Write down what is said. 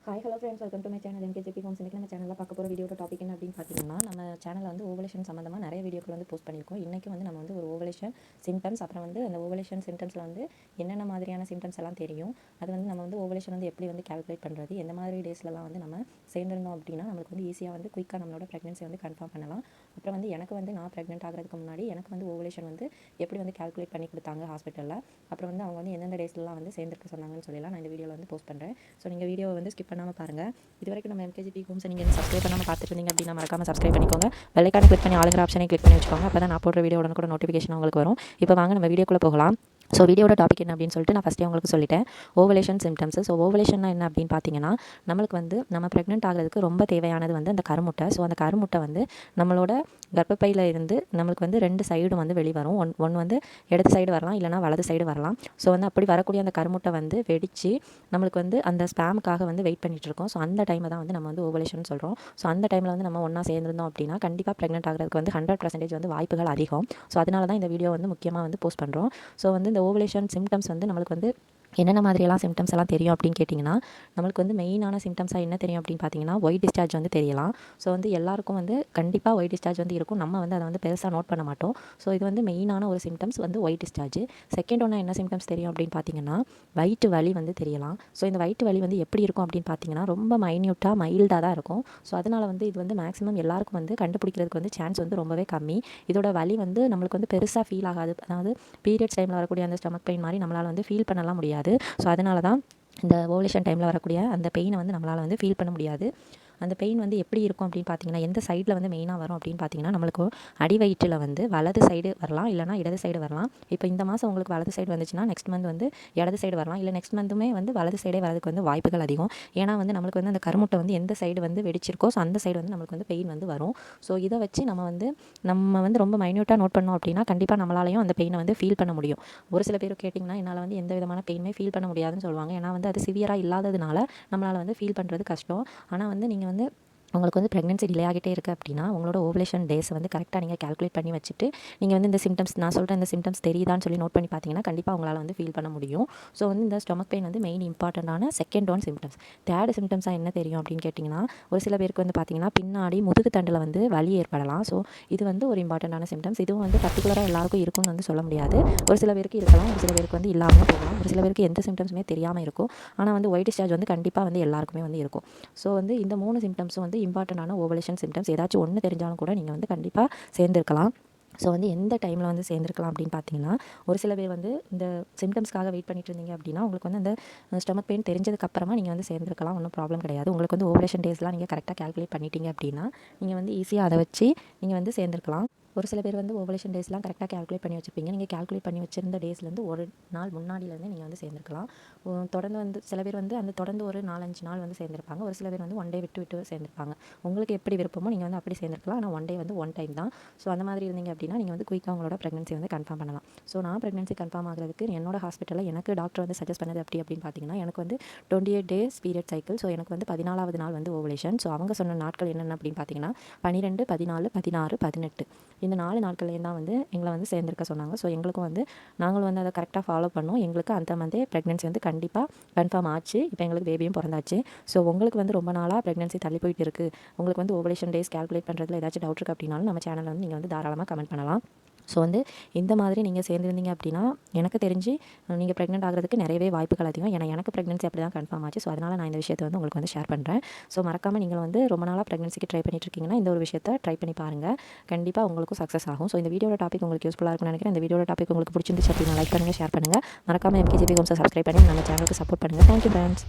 Hi hello friends welcome to my channel M K G P homes இன்றைக்கி நம்ம சேனலில் பார்க்க போகிற வீடியோட டாபிக் என்ன அப்படின்னு பார்த்தீங்கன்னா நம்ம சேனலில் வந்து ஓவலேஷன் சம்மந்தமாக நிறைய வீடியோக்கள் வந்து போஸ்ட் பண்ணியிருக்கோம். இன்றைக்கி வந்து நம்ம வந்து ஒரு ஓவலேஷன் சிம்டம்ஸ் அப்புறம் வந்து அந்த ஓவலேஷன் சிம்டம்ஸில் வந்து என்னென்ன மாதிரியான சிம்டம்ஸ் எல்லாம் தெரியும்? அது வந்து நம்ம வந்து ஓவலேஷன் வந்து எப்படி வந்து கால்குலேட் பண்ணுறது எந்த மாதிரி டேஸ்லலாம் வந்து நம்ம சேர்ந்துருந்தோம் அப்படின்னா நம்மளுக்கு வந்து ஈஸியாக வந்து குயிக்காக நம்மளோட ப்ரெக்னன்சி வந்து கன்ஃபார்ம் பண்ணலாம். அப்புறம் வந்து எனக்கு வந்து நான் ப்ரெக்னென்ட் ஆகிறதுக்கு முன்னாடி எனக்கு வந்து ஓவலேஷன் வந்து எப்படி வந்து கால்குலேட் பண்ணி கொடுத்தாங்க ஹாஸ்பிட்டலில் அப்புறம் வந்து அவங்க வந்து எந்தெந்த டேஸ்லலாம் வந்து சேர்ந்துருக்க சொன்னாங்கன்னு சொல்லலாம் நான் இந்த வீடியோவில் வந்து போஸ்ட் பண்ணுறேன் ஸோ நீங்கள் வீடியோவை வந்து ஸ்கிப் பண்ணாமல் பாருங்கள் இது வரைக்கும் நம்ம எம்கேஜி ஹோம்ஸ் நீங்கள் சப்ஸ்கிரைப் பண்ணாமல் பார்த்துட்டு இருந்தீங்க அப்படின்னா மறக்காமல் சப்ஸ்கிரைப் பண்ணிக்கோங்க. வெள்ளைக்கான கிளிக் பண்ணி ஆளுங்கிற ஆப்ஷனை கிளிக் பண்ணி வச்சுக்கோங்க. அப்போ தான் நான் போடுற வீடியோ கூட நோட்டிஃபிகேஷன் உங்களுக்கு வரும். இப்போ வாங்க நம்ம வீடியோக்குள்ளே போகலாம். ஸோ வீடியோட டாபிக் என்ன அப்படின்னு சொல்லிட்டு நான் ஃபஸ்ட்டே உங்களுக்கு சொல்லிட்டேன். ஓவலேஷன் சிம்டம்ஸ் ஸோ ஓவலேஷன்னா என்ன அப்படின்னு பார்த்தீங்கன்னா நம்மளுக்கு வந்து நம்ம ப்ரெக்னென்ட் ஆகிறதுக்கு ரொம்ப தேவையானது வந்து அந்த கருமுட்டை. ஸோ அந்த கருமுட்டை வந்து நம்மளோட கர்ப்பப்பையில் இருந்து நம்மளுக்கு வந்து ரெண்டு சைடும் வந்து வெளிவரும். ஒன் ஒன் வந்து இடது சைடு வரலாம் இல்லைனா வலது சைடு வரலாம். ஸோ வந்து அப்படி வரக்கூடிய அந்த கருமுட்டை வந்து வெடித்து நம்மளுக்கு வந்து அந்த ஸ்பேமுக்காக வந்து வெயிட் பண்ணிட்டு இருக்கோம். ஸோ அந்த டைமை தான் வந்து நம்ம வந்து ஓவலேஷன் சொல்கிறோம் ஸோ அந்த டைமில் வந்து நம்ம ஒன்றா சேர்ந்துருந்தோம் அப்படின்னா கண்டிப்பாக ப்ரெக்னென்ட் ஆகிறதுக்கு வந்து ஹண்ட்ரட் பர்சன்டேஜ் வந்து வாய்ப்புகள் அதிகம். ஸோ அதனால தான் இந்த வீடியோ வந்து முக்கியமாக வந்து போஸ்ட் பண்ணுறோம் ஸோ வந்து இந்த ஓவலேஷன் சிம்டம்ஸ் வந்து நம்மளுக்கு வந்து என்னென்ன மாதிரியெல்லாம் சிம்டம்ஸ் எல்லாம் தெரியும் அப்படின்னு கேட்டிங்கன்னா நம்மளுக்கு வந்து மெயினான சிம்டம்ஸாக என்ன தெரியும் அப்படின்னு பார்த்தீங்கன்னா ஒயிட் டிஸ்சார்ஜ் வந்து தெரியலாம். ஸோ வந்து எல்லாருக்கும் வந்து கண்டிப்பாக ஒயிட் டிஸ்சார்ஜ் வந்து இருக்கும். நம்ம வந்து அதை வந்து பெருசாக நோட் பண்ண மாட்டோம். ஸோ இது வந்து மெயினான ஒரு சிம்டம்ஸ் வந்து ஒயிட் டிஸ்சார்ஜ் செகண்ட் ஒன்று என்ன சிம்டம்ஸ் தெரியும் அப்படின்னு பார்த்தீங்கன்னா வயிற்று வலி வந்து தெரியலாம். ஸோ இந்த வயிற்று வலி வந்து எப்படி இருக்கும் அப்படின்னு பார்த்தீங்கன்னா ரொம்ப மைன்யூட்டாக மைல்டாக தான் இருக்கும். ஸோ அதனால் வந்து இது வந்து மேக்ஸிமம் எல்லாருக்கும் வந்து கண்டுபிடிக்கிறதுக்கு வந்து சான்ஸ் வந்து ரொம்பவே கம்மி. இதோட வலி வந்து நம்மளுக்கு வந்து பெருசாக ஃபீல் ஆகாது. அதாவது பீரியட்ஸ் டைமில் வரக்கூடிய அந்த ஸ்டமக் பெயின் மாதிரி நம்மளால் வந்து ஃபீல் பண்ணலாம் முடியாது. ஸோ அதனால தான் இந்த ஓவலேஷன் டைமில் வரக்கூடிய அந்த பெயினை வந்து நம்மளால் வந்து ஃபீல் பண்ண முடியாது. அந்த பெயின் வந்து எப்படி இருக்கும் அப்படின்னு பார்த்தீங்கன்னா எந்த சைடில் வந்து மெயினாக வரும் அப்படின்னு பார்த்தீங்கன்னா நம்மளுக்கு அடி வயிற்றில் வந்து வலது சைடு வரலாம் இல்லைனா இடது சைடு வரலாம். இப்போ இந்த மாதம் உங்களுக்கு வலது சைடு வந்துச்சுன்னா நெக்ஸ்ட் மந்த் வந்து இடது சைடு வரலாம். இல்லை நெக்ஸ்ட் மந்த்துமே வந்து வலது சைடே வரதுக்கு வந்து வாய்ப்புகள் அதிகம். ஏன்னா வந்து நம்மளுக்கு வந்து அந்த கருமுட்டை வந்து எந்த சைடு வந்து வெடிச்சிருக்கோ ஸோ அந்த சைடு வந்து நம்மளுக்கு வந்து பெயின் வந்து வரும். ஸோ இதை வச்சு நம்ம வந்து நம்ம வந்து ரொம்ப மைன்யூட்டாக நோட் பண்ணோம் அப்படின்னா கண்டிப்பாக நம்மளாலையும் அந்த பெயினை வந்து ஃபீல் பண்ண முடியும். ஒரு சில பேர் கேட்டிங்கன்னா என்னால் வந்து எந்த விதமான பெயினுமே ஃபீல் பண்ண முடியாதுன்னு சொல்லுவாங்க. ஏன்னா வந்து அது சிவியராக இல்லாததுனால நம்மளால் வந்து ஃபீல் பண்ணுறது கஷ்டம். ஆனால் வந்து நீங்கள் வந்து உங்களுக்கு வந்து ப்ரெக்னென்சி டிலே ஆகிட்டே இருக்குது அப்படின்னா உங்களோட ஓவலேஷன் டேஸ் வந்து கரெக்டாக நீங்கள் கால்குலேட் பண்ணி வச்சுட்டு நீங்கள் வந்து இந்த சிம்டம்ஸ் நான் சொல்கிற இந்த சிம்டம்ஸ் தெரியுதான்னு சொல்லி நோட் பண்ணி பார்த்தீங்கன்னா கண்டிப்பாக உங்களால் வந்து ஃபீல் பண்ண முடியும். ஸோ வந்து இந்த ஸ்டொமக் பெயின் வந்து மெயின் இம்பார்ட்டண்ட்டான செகண்ட் ஒன் சிம்டம்ஸ் தேர்ட் சிம்டம்ஸாக என்ன தெரியும் அப்படின்னு கேட்டிங்கன்னா ஒரு சில பேருக்கு வந்து பார்த்தீங்கன்னா பின்னாடி முதுகு தண்டில் வந்து வலி ஏற்படலாம். ஸோ இது வந்து ஒரு இம்பார்ட்டண்ட்டான சிம்டம்ஸ் இதுவும் வந்து பர்டிகுலராக எல்லாருக்கும் இருக்கும்னு வந்து சொல்ல முடியாது. ஒரு சில பேருக்கு இருக்கலாம் ஒரு சில பேருக்கு வந்து இல்லாமல் போகலாம். ஒரு சில பேருக்கு எந்த சிம்டம்ஸுமே தெரியாமல் இருக்கும். ஆனால் வந்து ஒயிட் டிஸ்சார்ஜ் வந்து கண்டிப்பாக வந்து எல்லாருக்குமே வந்து இருக்கும். ஸோ வந்து இந்த மூணு சிம்டம்ஸும் வந்து இம்பார்ட்டண்டான ஓவலேஷன் சிம்டம்ஸ் ஏதாச்சும் ஒன்று தெரிஞ்சாலும் கூட நீங்கள் வந்து கண்டிப்பாக சேர்ந்துருக்கலாம். ஸோ வந்து எந்த டைமில் வந்து சேர்ந்துருக்கலாம் அப்படின்னு பார்த்தீங்கன்னா ஒரு சில பேர் வந்து இந்த சிம்டம்ஸ்க்காக வெயிட் பண்ணிட்டு இருந்தீங்க அப்படின்னா உங்களுக்கு வந்து அந்த ஸ்டமக் பெயின் தெரிஞ்சதுக்கப்புறமா நீங்கள் வந்து சேர்ந்துருக்கலாம். ஒன்றும் ப்ராப்ளம் கிடையாது. உங்களுக்கு வந்து ஓவலேஷன் டேஸ்லாம் நீங்கள் கரெக்டாக கால்குலேட் பண்ணிட்டீங்க அப்படின்னா நீங்கள் வந்து ஈஸியாக அதை வச்சு நீங்கள் வந்து சேர்ந்துருக்கலாம். ஒரு சில பேர் வந்து ஓவலேஷன் டேஸ்லாம் கரெக்டாக கேல்குலேட் பண்ணி வச்சுருப்பீங்க நீங்கள் கேல்குலேட் பண்ணி வச்சிருந்த டேஸ்லேருந்து ஒரு நாள் முன்னாடியிலேருந்து நீங்கள் வந்து சேர்ந்துருக்கலாம். தொடர்ந்து வந்து சில பேர் வந்து அந்த தொடர்ந்து ஒரு நாலஞ்சு நாள் வந்து சேர்ந்துருப்பாங்க. ஒரு சில பேர் வந்து ஒன் டே விட்டு விட்டு சேர்ந்துருப்பாங்க. உங்களுக்கு எப்படி விருப்பமோ நீங்கள் வந்து அப்படி சேர்ந்துருக்கலாம். ஆனால் ஒன் டே வந்து ஒன் டைம் தான். ஸோ அந்த மாதிரி இருந்தீங்க அப்படின்னா நீங்கள் வந்து குயிக்காக உங்களோட ப்ரெக்னன்சி வந்து கன்ஃபார்ம் பண்ணலாம். ஸோ நான் ப்ரெக்னன்சி கன்ஃபார்ம் ஆகிறதுக்கு என்னோட ஹாஸ்பிட்டலில் எனக்கு டாக்டர் வந்து சஜஸ்ட் பண்ணது அப்படி அப்படின்னு பார்த்தீங்கன்னா எனக்கு வந்து twenty eight days period cycle so எனக்கு வந்து பதினாலாவது நாள் வந்து ஓவலேஷன் ஸோ அவங்க சொன்ன நாட்கள் என்னென்ன அப்படின்னு பார்த்தீங்கன்னா பன்னிரெண்டு பதினாலு பதினாறு பதினெட்டு. இந்த நாலு நாட்கள்லேயும் தான் வந்து எங்களை வந்து சேர்ந்துருக்க சொன்னாங்க. ஸோ எங்களுக்கும் வந்து நாங்களும் வந்து அதை கரெக்டாக ஃபாலோ பண்ணோம். எங்களுக்கு அந்த மந்தே ப்ரெக்னன்சி வந்து கண்டிப்பாக கன்ஃபார்ம் ஆச்சு. இப்போ எங்களுக்கு பேபியும் பிறந்தாச்சு. ஸோ உங்களுக்கு வந்து ரொம்ப நாளாக ப்ரெக்னன்சி தள்ளி போயிட்டு இருக்குது உங்களுக்கு வந்து ஓவலேஷன் டேஸ் கால்குலேட் பண்ணுறதுல ஏதாச்சும் டவுட் இருக்குது அப்படின்னாலும் நம்ம சேனலில் வந்து நீங்கள் வந்து தாராளமாக கமெண்ட் பண்ணலாம். ஸோ வந்து இந்த மாதிரி நீங்கள் சேர்ந்துருந்தீங்க அப்படின்னா எனக்கு தெரிஞ்சு நீங்கள் ப்ரெக்னென்ட் ஆகிறதுக்கு நிறையவே வாய்ப்புகள் அதிகம். ஏன்னா எனக்கு ப்ரெக்னன்சி அப்படி தான் கன்ஃபார்ம் ஆச்சு. ஸோ அதனால் நான் இந்த விஷயத்தை வந்து உங்களுக்கு வந்து ஷேர் பண்ணுறேன் ஸோ மறக்காமல் நீங்கள் வந்து ரொம்ப நாளாக ப்ரெக்னன்சிக்கு ட்ரை பண்ணிட்டு இருக்கீங்கன்னா இந்த ஒரு விஷயத்தை ட்ரை பண்ணி பாருங்கள் கண்டிப்பாக உங்களுக்கும் சக்ஸஸ் ஆகும். ஸோ இந்த வீடியோட டாபிக் உங்களுக்கு யூஸ்ஃபுல்லாக இருக்கும்னு நினைக்கிறேன். இந்த வீடியோட டாபிக் உங்களுக்கு பிடிச்சிருந்துச்சு அப்படின்னா லைக் பண்ணுங்கள் ஷேர் பண்ணுங்கள் மறக்காமல் எம்கேஜிபி ஹோம்ஸை சப்ஸ்கிரைப் பண்ணி நம்ம சேனலுக்கு சப்போர்ட் பண்ணுங்கள் தேங்க்யூ ஃப்ரெண்ட்ஸ்